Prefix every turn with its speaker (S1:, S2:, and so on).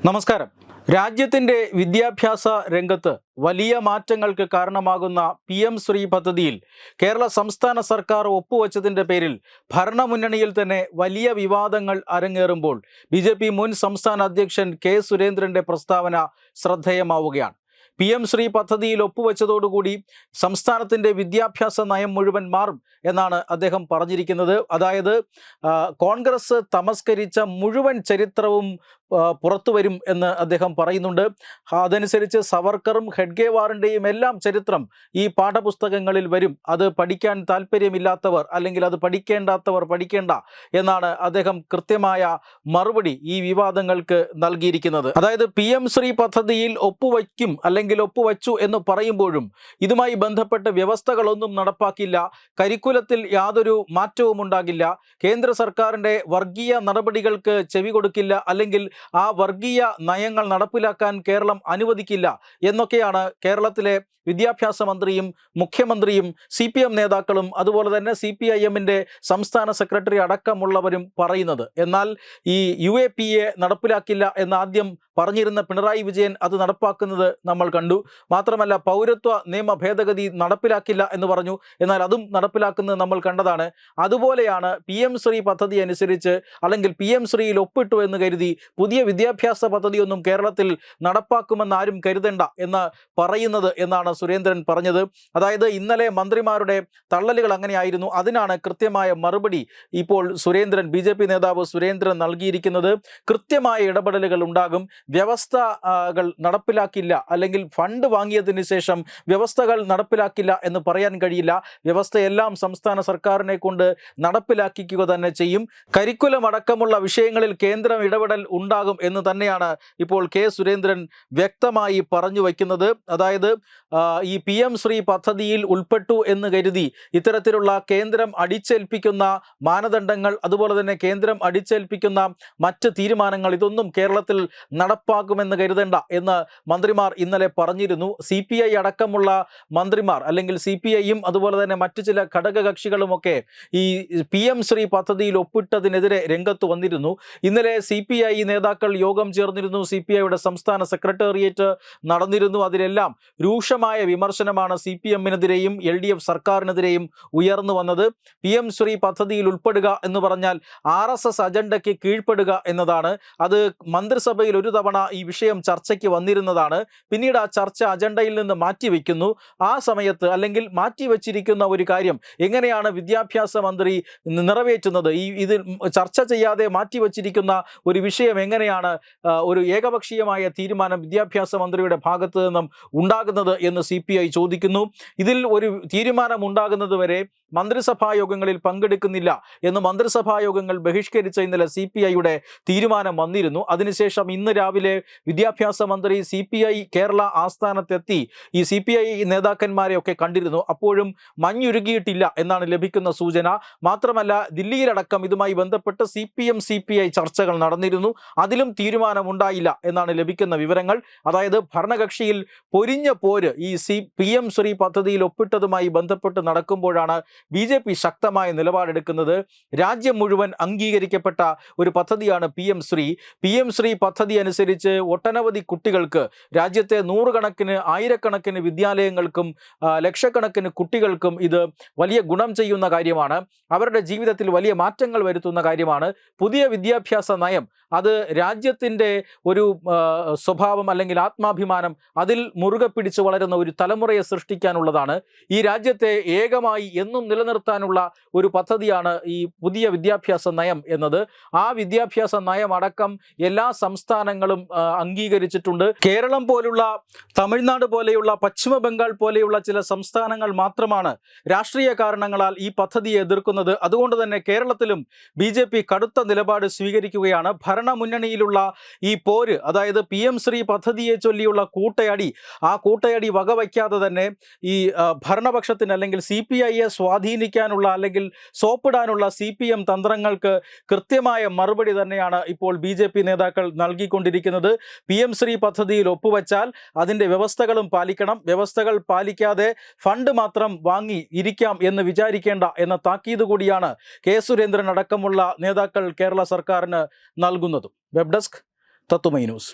S1: നമസ്കാരം. രാജ്യത്തിന്റെ വിദ്യാഭ്യാസ രംഗത്ത് വലിയ മാറ്റങ്ങൾക്ക് കാരണമാകുന്ന പി എം ശ്രീ പദ്ധതിയിൽ കേരള സംസ്ഥാന സർക്കാർ ഒപ്പുവച്ചതിന്റെ പേരിൽ ഭരണമുന്നണിയിൽ തന്നെ വലിയ വിവാദങ്ങൾ അരങ്ങേറുമ്പോൾ ബി മുൻ സംസ്ഥാന അധ്യക്ഷൻ കെ സുരേന്ദ്രന്റെ പ്രസ്താവന ശ്രദ്ധേയമാവുകയാണ്. പി എം ശ്രീ പദ്ധതിയിൽ ഒപ്പുവെച്ചതോടുകൂടി സംസ്ഥാനത്തിന്റെ വിദ്യാഭ്യാസ നയം മുഴുവൻ മാറും എന്നാണ് അദ്ദേഹം പറഞ്ഞിരിക്കുന്നത്. അതായത് കോൺഗ്രസ് തമസ്കരിച്ച മുഴുവൻ ചരിത്രവും പുറത്തു വരും എന്ന് അദ്ദേഹം പറയുന്നുണ്ട്. അതനുസരിച്ച് സവർക്കറും ഹെഡ്ഗേവാറിന്റെയും എല്ലാം ചരിത്രം ഈ പാഠപുസ്തകങ്ങളിൽ വരും. അത് പഠിക്കാൻ താല്പര്യമില്ലാത്തവർ അല്ലെങ്കിൽ അത് പഠിക്കേണ്ടാത്തവർ പഠിക്കേണ്ട എന്നാണ് അദ്ദേഹം കൃത്യമായ മറുപടി ഈ വിവാദങ്ങൾക്ക് നൽകിയിരിക്കുന്നത്. അതായത് പി ശ്രീ പദ്ധതിയിൽ ഒപ്പുവയ്ക്കും അല്ലെങ്കിൽ ഒപ്പുവച്ചു എന്ന് പറയുമ്പോഴും ഇതുമായി ബന്ധപ്പെട്ട വ്യവസ്ഥകളൊന്നും നടപ്പാക്കില്ല. കരിക്കുലത്തിൽ യാതൊരു മാറ്റവും ഉണ്ടാകില്ല. കേന്ദ്ര സർക്കാരിന്റെ വർഗീയ നടപടികൾക്ക് ചെവി കൊടുക്കില്ല. അല്ലെങ്കിൽ ആ വർഗീയ നയങ്ങൾ നടപ്പിലാക്കാൻ കേരളം അനുവദിക്കില്ല എന്നൊക്കെയാണ് കേരളത്തിലെ വിദ്യാഭ്യാസ മന്ത്രിയും മുഖ്യമന്ത്രിയും സി പി എം നേതാക്കളും അതുപോലെ തന്നെ സി പി ഐ എമ്മിന്റെ സംസ്ഥാന സെക്രട്ടറി അടക്കമുള്ളവരും പറയുന്നത്. എന്നാൽ ഈ യു എ പി എ നടപ്പിലാക്കില്ല എന്ന് ആദ്യം പറഞ്ഞിരുന്ന പിണറായി വിജയൻ അത് നടപ്പാക്കുന്നത് നമ്മൾ കണ്ടു. മാത്രമല്ല പൗരത്വ നിയമ ഭേദഗതി നടപ്പിലാക്കില്ല എന്ന് പറഞ്ഞു. എന്നാൽ അതും നടപ്പിലാക്കുന്നത് നമ്മൾ കണ്ടതാണ്. അതുപോലെയാണ് പി എം ശ്രീ പദ്ധതി അനുസരിച്ച് അല്ലെങ്കിൽ പി എം ശ്രീയിൽ ഒപ്പിട്ടു എന്ന് കരുതി പുതിയ വിദ്യാഭ്യാസ പദ്ധതിയൊന്നും കേരളത്തിൽ നടപ്പാക്കുമെന്ന് ആരും കരുതണ്ട എന്ന് പറയുന്നത് എന്നാണ് സുരേന്ദ്രൻ പറഞ്ഞത്. അതായത് ഇന്നലെ മന്ത്രിമാരുടെ തള്ളലുകൾ അങ്ങനെയായിരുന്നു. അതിനാണ് കൃത്യമായ മറുപടി ഇപ്പോൾ സുരേന്ദ്രൻ ബി നേതാവ് സുരേന്ദ്രൻ നൽകിയിരിക്കുന്നത്. കൃത്യമായ ഇടപെടലുകൾ ഉണ്ടാകും. വ്യവസ്ഥകൾ നടപ്പിലാക്കില്ല അല്ലെങ്കിൽ ഫണ്ട് വാങ്ങിയതിന് ശേഷം വ്യവസ്ഥകൾ നടപ്പിലാക്കില്ല എന്ന് പറയാൻ കഴിയില്ല. വ്യവസ്ഥയെല്ലാം സംസ്ഥാന സർക്കാരിനെ കൊണ്ട് നടപ്പിലാക്കിക്കുക തന്നെ ചെയ്യും. കരിക്കുലം അടക്കമുള്ള വിഷയങ്ങളിൽ കേന്ദ്രം ഇടപെടൽ ഉണ്ടാകും എന്ന് തന്നെയാണ് ഇപ്പോൾ കെ സുരേന്ദ്രൻ വ്യക്തമായി പറഞ്ഞു വയ്ക്കുന്നത്. അതായത് ഈ പി എം ശ്രീ പദ്ധതിയിൽ ഉൾപ്പെട്ടു എന്ന് കരുതി ഇത്തരത്തിലുള്ള കേന്ദ്രം അടിച്ചേൽപ്പിക്കുന്ന മാനദണ്ഡങ്ങൾ അതുപോലെ തന്നെ കേന്ദ്രം അടിച്ചേൽപ്പിക്കുന്ന മറ്റ് തീരുമാനങ്ങൾ ഇതൊന്നും കേരളത്തിൽ നടപ്പാക്കുമെന്ന് കരുതേണ്ട എന്ന് മന്ത്രിമാർ ഇന്നലെ പറഞ്ഞിരുന്നു. സി പി ഐ അടക്കമുള്ള മന്ത്രിമാർ അല്ലെങ്കിൽ സി പി ഐയും അതുപോലെ തന്നെ മറ്റു ചില ഘടകകക്ഷികളുമൊക്കെ ഈ പി എം ശ്രീ പദ്ധതിയിൽ ഒപ്പിട്ടതിനെതിരെ രംഗത്ത് വന്നിരുന്നു. ഇന്നലെ സി പി ഐ നേതാക്കൾ യോഗം ചേർന്നിരുന്നു. സി പി ഐയുടെ സംസ്ഥാന സെക്രട്ടേറിയറ്റ് നടന്നിരുന്നു. അതിലെല്ലാം രൂക്ഷമായ വിമർശനമാണ് സി പി എമ്മിനെതിരെയും എൽ ഡി എഫ് സർക്കാരിനെതിരെയും ഉയർന്നു വന്നത്. പി എം ശ്രീ പദ്ധതിയിൽ ഉൾപ്പെടുക എന്ന് പറഞ്ഞാൽ ആർ എസ് എസ് അജണ്ടയ്ക്ക് കീഴ്പ്പെടുക എന്നതാണ്. അത് മന്ത്രിസഭയിൽ ഒരു തവണ ഈ വിഷയം ചർച്ചയ്ക്ക് വന്നിരുന്നതാണ്. പിന്നീട് ആ ചർച്ച അജണ്ടയിൽ നിന്ന് മാറ്റിവെക്കുന്നു. ആ സമയത്ത് അല്ലെങ്കിൽ മാറ്റിവെച്ചിരിക്കുന്ന ഒരു കാര്യം എങ്ങനെയാണ് വിദ്യാഭ്യാസ മന്ത്രി നിറവേറ്റുന്നത്? ഈ ഇത് ചർച്ച ചെയ്യാതെ മാറ്റിവെച്ചിരിക്കുന്ന ഒരു വിഷയം എങ്ങനെയാണ് ഒരു ഏകപക്ഷീയമായ തീരുമാനം വിദ്യാഭ്യാസ മന്ത്രിയുടെ ഭാഗത്ത് നിന്നും ഉണ്ടാകുന്നത് എന്ന് സി ചോദിക്കുന്നു. ഇതിൽ ഒരു തീരുമാനം ഉണ്ടാകുന്നത് വരെ മന്ത്രിസഭാ യോഗങ്ങളിൽ പങ്കെടുക്കുന്നില്ല എന്ന് മന്ത്രിസഭാ യോഗങ്ങൾ ബഹിഷ്കരിച്ച ഇന്നലെ സി പി ഐയുടെ തീരുമാനം വന്നിരുന്നു. അതിനുശേഷം ഇന്ന് രാവിലെ വിദ്യാഭ്യാസ മന്ത്രി സി പി ഐ കേരള ആസ്ഥാനത്തെത്തി ഈ സി പി ഐ നേതാക്കന്മാരെയൊക്കെ കണ്ടിരുന്നു. അപ്പോഴും മഞ്ഞുരുകിയിട്ടില്ല എന്നാണ് ലഭിക്കുന്ന സൂചന. മാത്രമല്ല ദില്ലിയിലടക്കം ഇതുമായി ബന്ധപ്പെട്ട് C P M C P I ചർച്ചകൾ നടന്നിരുന്നു. അതിലും തീരുമാനമുണ്ടായില്ല എന്നാണ് ലഭിക്കുന്ന വിവരങ്ങൾ. അതായത് ഭരണകക്ഷിയിൽ പൊരിഞ്ഞ പോര് ഈ സി പി എം ശ്രീ പദ്ധതിയിൽ ഒപ്പിട്ടതുമായി ബന്ധപ്പെട്ട് നടക്കുമ്പോഴാണ് ബി ജെ പി ശക്തമായ നിലപാടെടുക്കുന്നത് രാജ്യം മുഴുവൻ അംഗീകരിക്കപ്പെട്ട ഒരു പദ്ധതിയാണ് P M Shri. P M Shri പദ്ധതി അനുസരിച്ച് ഒട്ടനവധി കുട്ടികൾക്ക് രാജ്യത്തെ നൂറുകണക്കിന് ആയിരക്കണക്കിന് വിദ്യാലയങ്ങൾക്കും ലക്ഷക്കണക്കിന് കുട്ടികൾക്കും ഇത് വലിയ ഗുണം ചെയ്യുന്ന കാര്യമാണ്. അവരുടെ ജീവിതത്തിൽ വലിയ മാറ്റങ്ങൾ വരുത്തുന്ന കാര്യമാണ്. പുതിയ വിദ്യാഭ്യാസ നയം അത് രാജ്യത്തിന്റെ ഒരു സ്വഭാവം അല്ലെങ്കിൽ ആത്മാഭിമാനം അതിൽ മുറുകെ പിടിച്ച് വളരുന്ന ഒരു തലമുറയെ സൃഷ്ടിക്കാനുള്ളതാണ്. ഈ രാജ്യത്തെ ഏകമായി എന്നും നിലനിർത്താനുള്ള ഒരു പദ്ധതിയാണ് ഈ പുതിയ വിദ്യാഭ്യാസ നയം എന്നത്. ആ വിദ്യാഭ്യാസ നയം അടക്കം എല്ലാ സംസ്ഥാനങ്ങളും അംഗീകരിച്ചിട്ടുണ്ട്. കേരളം പോലുള്ള തമിഴ്നാട് പോലെയുള്ള പശ്ചിമ ബംഗാൾ പോലെയുള്ള ചില സംസ്ഥാനങ്ങൾ മാത്രമാണ് രാഷ്ട്രീയ കാരണങ്ങളാൽ ഈ പദ്ധതിയെ എതിർക്കുന്നത്. അതുകൊണ്ട് തന്നെ കേരളത്തിലും ബി കടുത്ത നിലപാട് സ്വീകരിക്കുകയാണ്. ഭരണമുന്നണിയിലുള്ള ഈ പോര് അതായത് പി എം ശ്രീ പദ്ധതിയെ ചൊല്ലിയുള്ള കൂട്ടയടി ആ കൂട്ടയടി വകവയ്ക്കാതെ തന്നെ ഈ ഭരണപക്ഷത്തിന് അല്ലെങ്കിൽ സി പി ഐയെ സ്വാധീനിക്കാനുള്ള അല്ലെങ്കിൽ സോപ്പിടാനുള്ള സി പി എം തന്ത്രങ്ങൾക്ക് കൃത്യമായ മറുപടി തന്നെയാണ് ഇപ്പോൾ ബി ജെ പി നേതാക്കൾ നൽകിക്കൊണ്ടിരിക്കുന്നത്. പി എം ശ്രീ പദ്ധതിയിൽ ഒപ്പുവെച്ചാൽ അതിന്റെ വ്യവസ്ഥകളും പാലിക്കണം. വ്യവസ്ഥകൾ പാലിക്കാതെ ഫണ്ട് മാത്രം വാങ്ങി ഇരിക്കാം എന്ന് വിചാരിക്കേണ്ട എന്ന താക്കീത് കൂടിയാണ് കെ സുരേന്ദ്രൻ അടക്കമുള്ള നേതാക്കൾ കേരള സർക്കാരിന് നൽകുന്നതും. വെബ് ഡെസ്ക് തത്തുമൈ ന്യൂസ്.